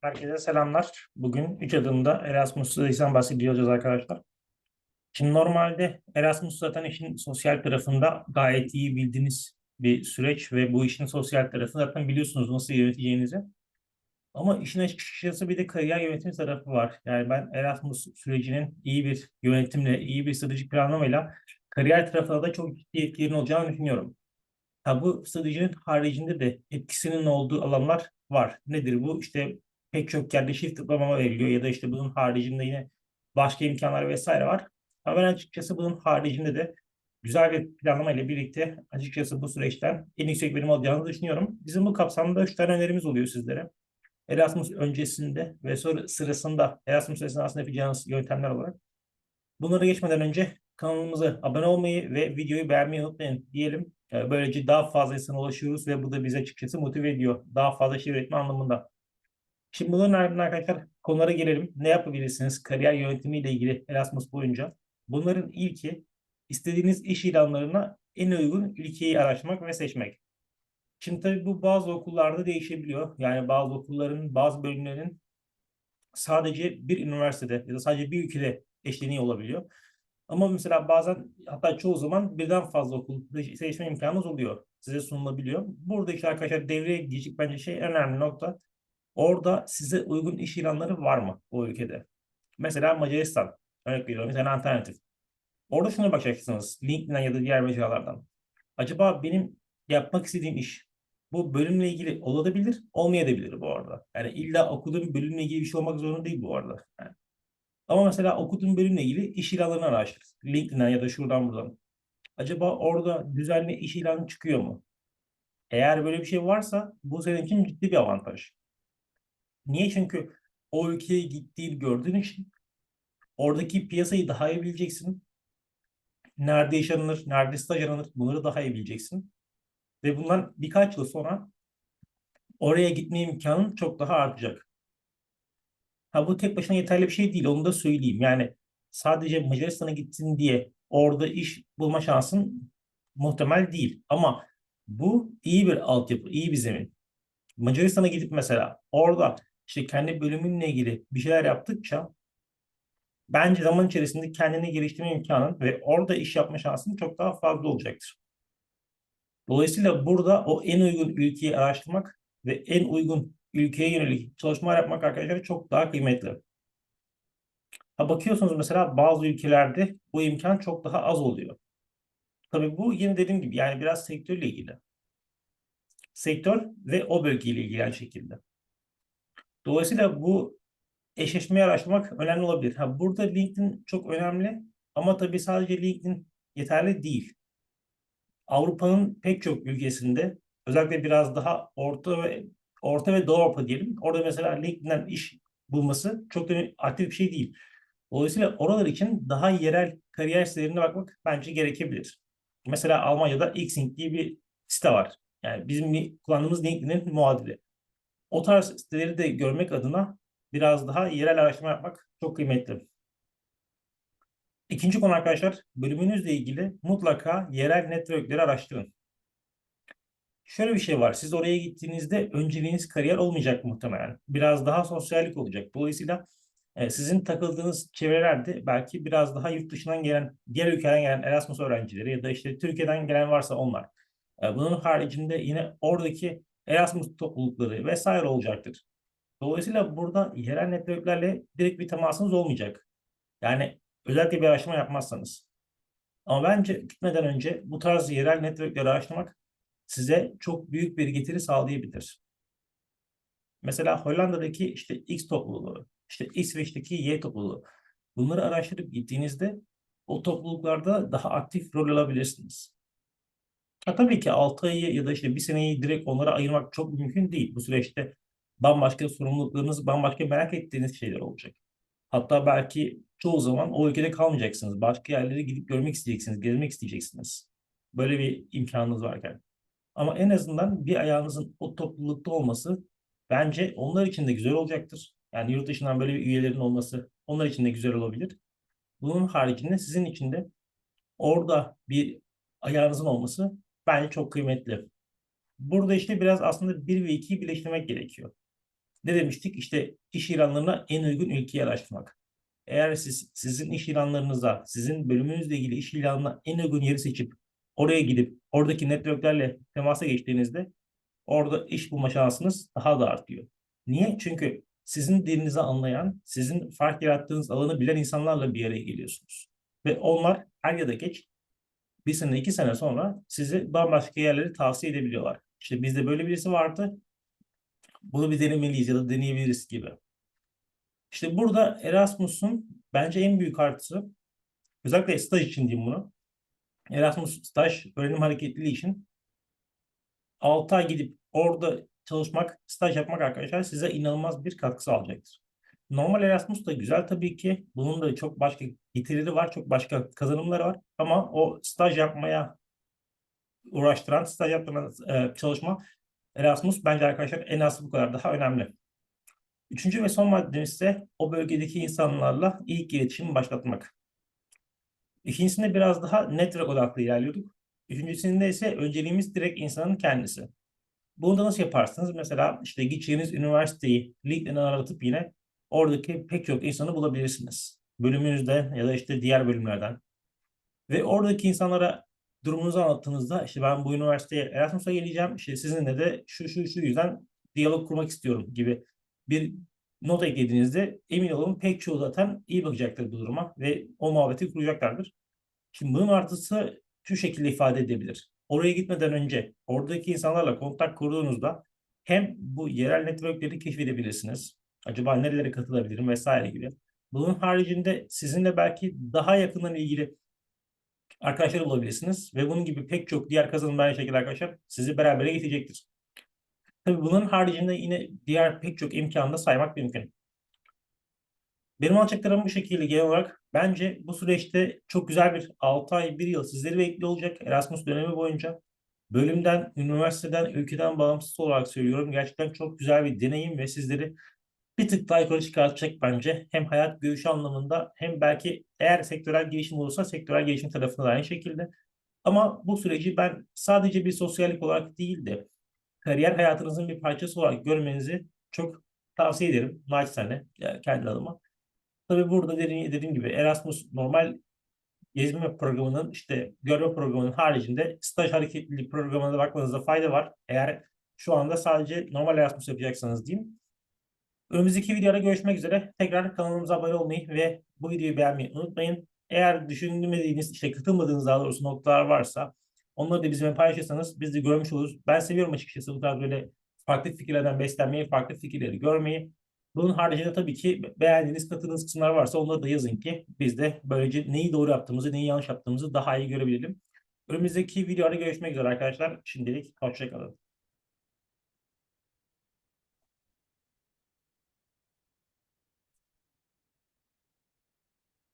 Herkese selamlar. Bugün 3 adımda Erasmus'tan bahsediyoruz arkadaşlar. Şimdi normalde Erasmus zaten işin sosyal tarafında gayet iyi bildiğiniz bir süreç ve bu işin sosyal tarafını zaten biliyorsunuz nasıl yöneteceğinizi. Ama işin açıkçası bir de kariyer yönetimi tarafı var. Yani ben Erasmus sürecinin iyi bir yönetimle, iyi bir stratejik planlamayla kariyer tarafına da çok ciddi etkilerin olacağını düşünüyorum. Ha, bu stratejinin haricinde de etkisinin olduğu alanlar var. Nedir bu? İşte pek çok yerde çift tıklamama veriliyor ya da işte bunun haricinde yine başka imkanlar vesaire var. Ama ben açıkçası bunun haricinde de güzel bir planlama ile birlikte açıkçası bu süreçten en yüksek verim alacağınızı düşünüyorum. Bizim bu kapsamda üç tane önerimiz oluyor sizlere. Erasmus öncesinde ve sonra sırasında Erasmus esnasında yapacağınız yöntemler olarak. Bunlara geçmeden önce kanalımıza abone olmayı ve videoyu beğenmeyi unutmayın diyelim. Ee, Böylece daha fazla insana ulaşıyoruz ve bu da bizi açıkçası motive ediyor. Daha fazla şey üretme anlamında. Şimdi bunların ardından arkadaşlar konulara gelelim. Ne yapabilirsiniz kariyer yönetimiyle ilgili Erasmus boyunca? Bunların ilki istediğiniz iş ilanlarına en uygun ülkeyi araştırmak ve seçmek. Şimdi tabii bu bazı okullarda değişebiliyor. Yani bazı okulların, bazı bölümlerin sadece bir üniversitede ya da sadece bir ülkede eşleniği olabiliyor. Ama mesela bazen hatta çoğu zaman birden fazla okul seçme imkanınız oluyor. Size sunulabiliyor. Burada işte arkadaşlar devreye girecek bence şey en önemli nokta. Orada size uygun iş ilanları var mı o ülkede? Mesela Macaristan. Örnek veriyorum. Mesela alternatif. Orada şuna bakacaksınız. LinkedIn'den ya da diğer mecralardan. Acaba benim yapmak istediğim iş bu bölümle ilgili olabilir, olmayabilir bu arada. Yani illa okuduğum bölümle ilgili bir şey olmak zorunda değil bu arada. Yani. Ama mesela okuduğum bölümle ilgili iş ilanlarını araştır. LinkedIn'den ya da şuradan buradan. Acaba orada düzenli iş ilanı çıkıyor mu? Eğer böyle bir şey varsa bu senin için ciddi bir avantaj. Niye? Çünkü o ülkeye gittiğini gördüğün için oradaki piyasayı daha iyi bileceksin. Nerede yaşanır, nerede staj aranır bunları daha iyi bileceksin. Ve bundan birkaç yıl sonra oraya gitme imkanın çok daha artacak. Ha bu tek başına yeterli bir şey değil onu da söyleyeyim. Yani sadece Macaristan'a gittin diye orada iş bulma şansın muhtemel değil. Ama bu iyi bir altyapı, iyi bir zemin. Macaristan'a gidip mesela orada işte kendi bölümünle ilgili bir şeyler yaptıkça bence zaman içerisinde kendini geliştirme imkanın ve orada iş yapma şansın çok daha fazla olacaktır. Dolayısıyla burada o en uygun ülkeyi araştırmak ve en uygun ülkeye yönelik çalışmalar yapmak arkadaşlar çok daha kıymetli. Ha bakıyorsunuz mesela bazı ülkelerde bu imkan çok daha az oluyor. Tabii bu yine dediğim gibi yani biraz sektörle ilgili. Sektör ve o bölgeyle ilgili aynı şekilde. Dolayısıyla bu eşleşmeyi araştırmak önemli olabilir. Ha burada LinkedIn çok önemli ama tabii sadece LinkedIn yeterli değil. Avrupa'nın pek çok ülkesinde özellikle biraz daha orta ve Orta ve Doğu Avrupa diyelim. Orada mesela LinkedIn'den iş bulması çok da aktif bir şey değil. Dolayısıyla oralar için daha yerel kariyer sitelerine bakmak bence gerekebilir. Mesela Almanya'da Xing diye bir site var. Yani bizim kullandığımız LinkedIn'in muadili. O tarz siteleri de görmek adına biraz daha yerel araştırma yapmak çok kıymetli. İkinci konu arkadaşlar, bölümünüzle ilgili mutlaka yerel networkleri araştırın. Şöyle bir şey var. Siz oraya gittiğinizde önceliğiniz kariyer olmayacak muhtemelen. Biraz daha sosyallik olacak. Dolayısıyla e, sizin takıldığınız çevrelerde belki biraz daha yurt dışından gelen, diğer ülkeden gelen Erasmus öğrencileri ya da işte Türkiye'den gelen varsa onlar. E, bunun haricinde yine oradaki Erasmus toplulukları vesaire olacaktır. Dolayısıyla burada yerel networklerle direkt bir temasınız olmayacak. Yani özellikle bir araştırma yapmazsanız. Ama bence gitmeden önce bu tarz yerel networkleri araştırmak size çok büyük bir getiri sağlayabilir. Mesela Hollanda'daki işte X topluluğu, işte İsveç'teki Y topluluğu. Bunları araştırıp gittiğinizde o topluluklarda daha aktif rol alabilirsiniz. Ha, tabii ki 6 ayı ya da işte bir seneyi direkt onlara ayırmak çok mümkün değil. Bu süreçte bambaşka sorumluluklarınız, bambaşka merak ettiğiniz şeyler olacak. Hatta belki çoğu zaman o ülkede kalmayacaksınız. Başka yerlere gidip görmek isteyeceksiniz, gezmek isteyeceksiniz. Böyle bir imkanınız varken. Ama en azından bir ayağınızın o toplulukta olması bence onlar için de güzel olacaktır. Yani yurt dışından böyle bir üyelerin olması onlar için de güzel olabilir. Bunun haricinde sizin için de orada bir ayağınızın olması bence çok kıymetli. Burada işte biraz aslında bir ve ikiyi birleştirmek gerekiyor. Ne demiştik? İşte iş ilanlarına en uygun ülkeyi araştırmak. Eğer siz sizin iş ilanlarınıza, sizin bölümünüzle ilgili iş ilanına en uygun yeri seçip oraya gidip oradaki networklerle temasa geçtiğinizde orada iş bulma şansınız daha da artıyor. Niye? Çünkü sizin dilinizi anlayan, sizin fark yarattığınız alanı bilen insanlarla bir araya geliyorsunuz. Ve onlar er ya da geç bir sene iki sene sonra sizi bambaşka yerleri tavsiye edebiliyorlar. İşte bizde böyle birisi vardı. Bunu bir denemeliyiz ya da deneyebiliriz gibi. İşte burada Erasmus'un bence en büyük artısı özellikle staj için diyeyim bunu. Erasmus staj öğrenim hareketliliği için 6 ay gidip orada çalışmak, staj yapmak arkadaşlar size inanılmaz bir katkı sağlayacaktır. Normal Erasmus da güzel tabii ki. Bunun da çok başka getirileri var, çok başka kazanımları var. Ama o staj yapmaya uğraştıran, staj yaptıran e, çalışma Erasmus bence arkadaşlar en az bu kadar daha önemli. Üçüncü ve son maddemiz ise o bölgedeki insanlarla ilk iletişimi başlatmak. İkincisinde biraz daha network odaklı ilerliyorduk. Üçüncüsünde ise önceliğimiz direkt insanın kendisi. Bunu da nasıl yaparsınız? Mesela işte gideceğiniz üniversiteyi LinkedIn'e aratıp yine oradaki pek çok insanı bulabilirsiniz. Bölümünüzde ya da işte diğer bölümlerden. Ve oradaki insanlara durumunuzu anlattığınızda işte ben bu üniversiteye Erasmus'a geleceğim. İşte sizinle de şu şu şu yüzden diyalog kurmak istiyorum gibi bir not eklediğinizde emin olun pek çoğu zaten iyi bakacaktır bu duruma ve o muhabbeti kuracaklardır. Şimdi bunun artısı şu şekilde ifade edebilir. Oraya gitmeden önce oradaki insanlarla kontak kurduğunuzda hem bu yerel networkleri keşfedebilirsiniz. Acaba nerelere katılabilirim vesaire gibi. Bunun haricinde sizinle belki daha yakından ilgili arkadaşlar bulabilirsiniz ve bunun gibi pek çok diğer kazanımlı aynı şekilde arkadaşlar sizi beraber getirecektir. Tabii bunun haricinde yine diğer pek çok imkanı da saymak mümkün. Benim alacaklarım bu şekilde genel olarak. Bence bu süreçte çok güzel bir 6 ay, 1 yıl sizleri bekliyor olacak Erasmus dönemi boyunca. Bölümden, üniversiteden, ülkeden bağımsız olarak söylüyorum. Gerçekten çok güzel bir deneyim ve sizleri bir tık daha yukarı çıkartacak bence. Hem hayat görüşü anlamında hem belki eğer sektörel gelişim olursa sektörel gelişim tarafında da aynı şekilde. Ama bu süreci ben sadece bir sosyallik olarak değil de kariyer hayatınızın bir parçası olarak görmenizi çok tavsiye ederim. Naçizane yani kendi adıma. Tabii burada dediğim, gibi Erasmus normal gezme programının işte görme programının haricinde staj hareketliliği programına da bakmanızda fayda var. Eğer şu anda sadece normal Erasmus yapacaksanız diyeyim. Önümüzdeki videoda görüşmek üzere. Tekrar kanalımıza abone olmayı ve bu videoyu beğenmeyi unutmayın. Eğer düşünmediğiniz, işte katılmadığınız daha doğrusu noktalar varsa onları da bizimle paylaşırsanız biz de görmüş oluruz. Ben seviyorum açıkçası bu tarz böyle farklı fikirlerden beslenmeyi, farklı fikirleri görmeyi. Bunun haricinde tabii ki beğendiğiniz, katıldığınız kısımlar varsa onları da yazın ki biz de böylece neyi doğru yaptığımızı, neyi yanlış yaptığımızı daha iyi görebilelim. Önümüzdeki videoda görüşmek üzere arkadaşlar. Şimdilik hoşçakalın.